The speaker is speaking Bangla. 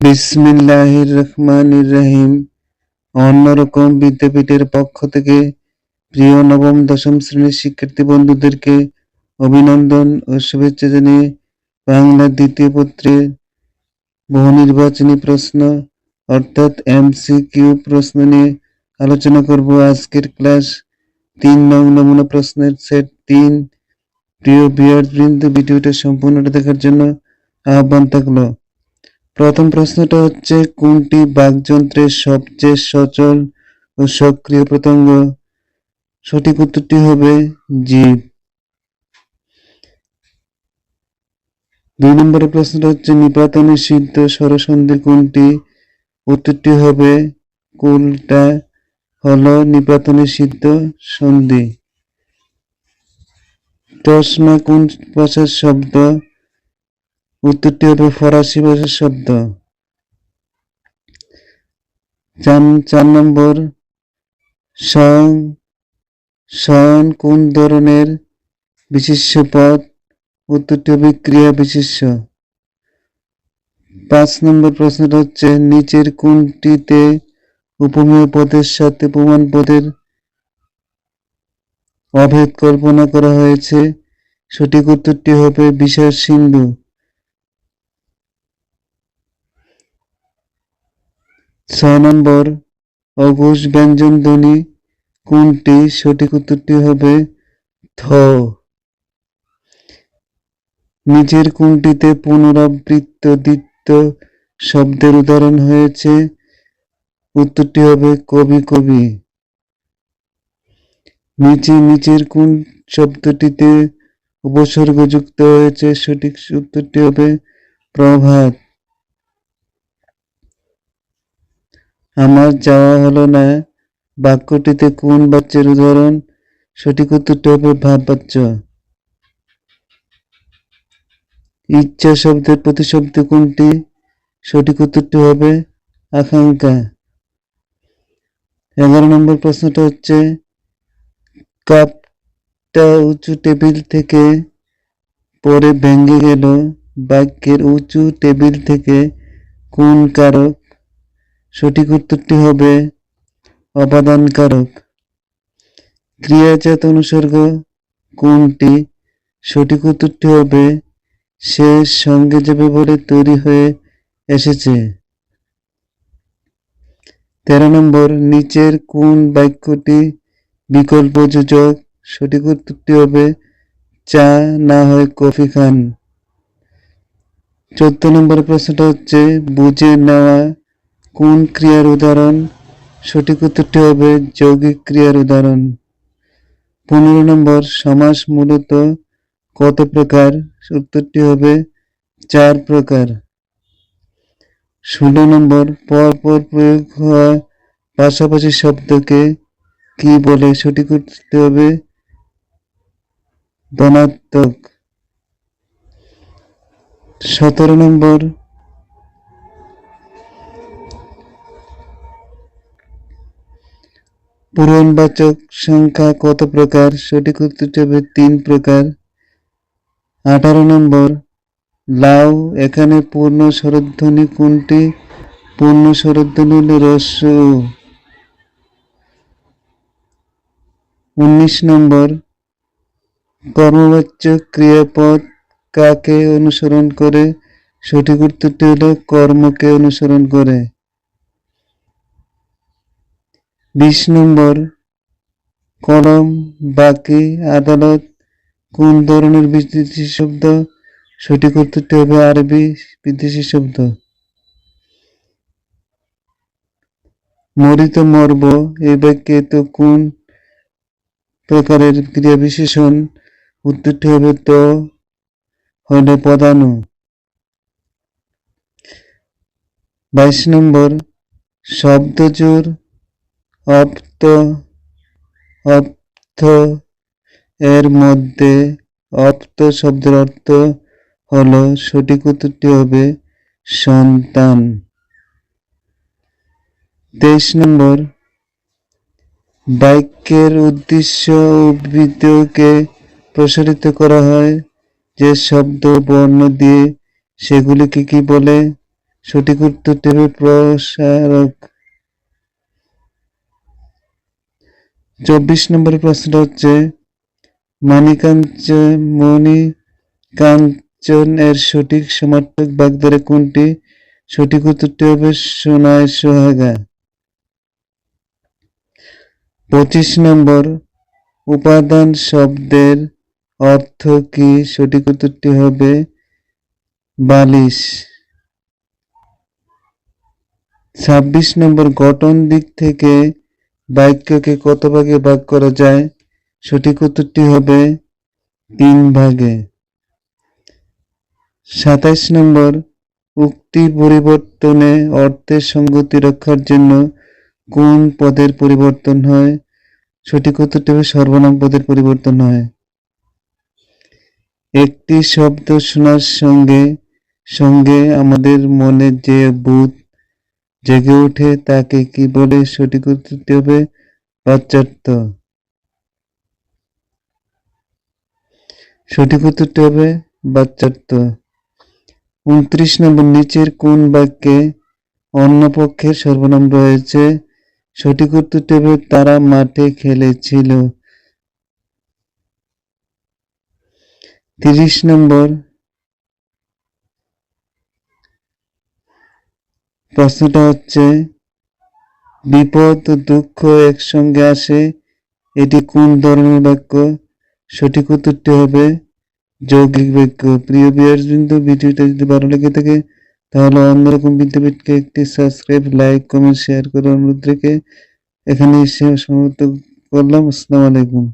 বিসমিল্লাহির রহমানির রহিম। অন্যরকম বিদ্যাপীঠের পক্ষ থেকে প্রিয় নবম, দশম শ্রেণির শিক্ষার্থী বন্ধুদেরকে অভিনন্দন ও শুভেচ্ছা জানিয়ে বাংলা দ্বিতীয় পত্রের বহু নির্বাচনী প্রশ্ন অর্থাৎ এমসিকিউ প্রশ্ন নিয়ে আলোচনা করব আজকের ক্লাস তিন নং নমুনা প্রশ্নের সেট তিন। প্রিয় বিয়ার্ড বৃন্দ ভিডিওটা সম্পূর্ণটা দেখার জন্য আহ্বান থাকল। প্রথম প্রশ্নটা হচ্ছে, কোনটি বাকযন্ত্রের সবচেয়ে সচল ও সক্রিয় প্রত্যঙ্গ? সঠিক উত্তরটি হবে জীব দুই নম্বরের প্রশ্নটা হচ্ছে, নিপাতনে সিদ্ধ স্বরসন্ধি কোনটি? উত্তরটি হবে, কোনটা হলো নিপাতনে সিদ্ধ সন্ধি? চশমা কোন ভাষার শব্দ? উত্তরটি হবে ফরাসি ভাষার শব্দ। চার চার নম্বর সং সন কোন ধরনের বিশেষ্য পদ? উত্তরটি হবে ক্রিয়া বিশেষ্য পাঁচ নম্বর প্রশ্নটা হচ্ছে, নিচের কোনটিতে উপমেয় পদের সাথে প্রমাণ পদের অভেদ কল্পনা করা হয়েছে? সঠিক উত্তরটি হবে বিশাল সিন্ধু। ছয় নম্বর অঘোষ ব্যঞ্জন ধ্বনি, কোনটি? সঠিক উত্তরটি হবে থ। নিজের কোনটিতে পুনরাবৃত্ত দ্বিত্ব শব্দের উদাহরণ হয়েছে? উত্তরটি হবে কবি কবি। নিচে নিচের কোন শব্দটিতে উপসর্গযুক্ত হয়েছে? সঠিক উত্তরটি হবে প্রভাত। আমার যাওয়া হলো না। বাক্যটিতে কোন বাচ্চার উদাহরণ? সঠিক উত্তরটি হবে ভাব বাচ্চ ইচ্ছা শব্দের প্রতিশব্দ কোনটি? সঠিক উত্তরটি হবে আকাঙ্ক্ষা। এগারো নম্বর প্রশ্নটা হচ্ছে, কাপটা উঁচু টেবিল থেকে পরে ভেঙে গেল। বাক্যের উঁচু টেবিল থেকে কোন কারক সঠিক উত্তরটি হবে অপাদান কারক ক্রিয়াজাত অনুসর্গ কোনটি? সঠিক উত্তরটি হবে শেষ সঙ্গে যাবে বলে তৈরি হয়ে এসেছে। তেরো নম্বর, নিচের কোন বাক্যটি বিকল্প যোজক সঠিক উত্তরটি হবে চা না হয় কফি খান। চোদ্দ নম্বর প্রশ্নটা হচ্ছে, বুঝে নেওয়া কোন ক্রিয়ার উদাহরণ? সঠিক উত্তরটি হবে যৌগিক ক্রিয়ার উদাহরণ। পনেরো নম্বর, সমাস মূলত কত প্রকার? উত্তরটি হবে চার প্রকার। ষোলো নম্বর, পরপর প্রয়োগ হওয়া পাশাপাশি শব্দকে কি বলে? সঠিক উত্তরটি হবে ধনাত্মক। সতেরো নম্বর পূরণবাচক সংখ্যা কত প্রকার? সঠিক উত্তরটি হবে তিন প্রকার। আঠারো নম্বর, লাউ, এখানে পূর্ণ স্বরধ্বনি কোনটি? পূর্ণ স্বরধ্বনি হল রস্য। উনিশ নম্বর কর্মবাচ্য ক্রিয়াপদ কাকে অনুসরণ করে? সঠিক উত্তরটি হলো কর্মকে অনুসরণ করে। বিশ নম্বর কলম বাকি আদালত কোন ধরনের বিদেশি শব্দ সঠিক উত্তরটি হবে আরবি বিদেশি শব্দ? মরিত মর্ব এই বাক্যে তো কোন প্রকারের ক্রিয়া বিশেষণ উত্তরটি হবে তো হলে প্রধান বাইশ নম্বর শব্দজোর অপ্ত অর্থ এর মধ্যে অপ্ত শব্দের অর্থ হলো সঠিক উত্তরটি হবে সন্তান। তেইশ নম্বর, বাক্যের উদ্দেশ্য উদ্ভিদকে প্রসারিত করা হয় যে শব্দ বর্ণ দিয়ে সেগুলিকে কি বলে? সঠিক উত্তরটি হবে প্রসারক। চব্বিশ নম্বর প্রশ্নটা হচ্ছে মানিকাঞ্চন মণিকাঞ্চন এর সঠিক সমার্থক বাগদারে কোনটি? সঠিক উত্তরটি হবে সোনায় সোহাগা। পঁচিশ নম্বর, উপাদান শব্দের অর্থ কি? সঠিক উত্তরটি হবে বালিশ। ছাব্বিশ নম্বর, গঠন দিক থেকে বাক্যকে কত ভাগে ভাগ করা যায়? সঠিক উত্তরটি হবে তিন ভাগে। সাতাইশ নম্বর, উক্তি পরিবর্তনে অর্থের সঙ্গতি রক্ষার জন্য কোন পদের পরিবর্তন হয়? সঠিক উত্তরটি হবে সর্বনাম পদের পরিবর্তন হয়। একটি শব্দ শোনার সঙ্গে সঙ্গে আমাদের মনে যে বোধ জেগে উঠে তাকে কি বলে সঠিক উত্তরটি হবে পাশ্চাত্য। সঠিক উত্তরটি হবে বাচ্চাত্ব উনত্রিশ নম্বর নিচের কোন বাক্যে অন্য পক্ষের সর্বনাম রয়েছে? সঠিক উত্তরটি হবে তারা মাঠে খেলেছিল। তিরিশ নম্বর প্রশ্নটা হচ্ছে, বিপদ ও দুঃখ একসঙ্গে আসে, এটি কোন ধরনের বাক্য? সঠিক উত্তরটি হবে যৌগিক বাক্য। প্রিয় বিয়ার্স বিন্দু, ভিডিওটা যদি ভালো লেগে থাকে, তাহলে অন্যরকম বিদ্যাপীঠকে একটি সাবস্ক্রাইব লাইক কমেন্ট শেয়ার করে অনুরোধ রেখে এখানে এসে সমাপ্ত করলাম। আসসালামু আলাইকুম।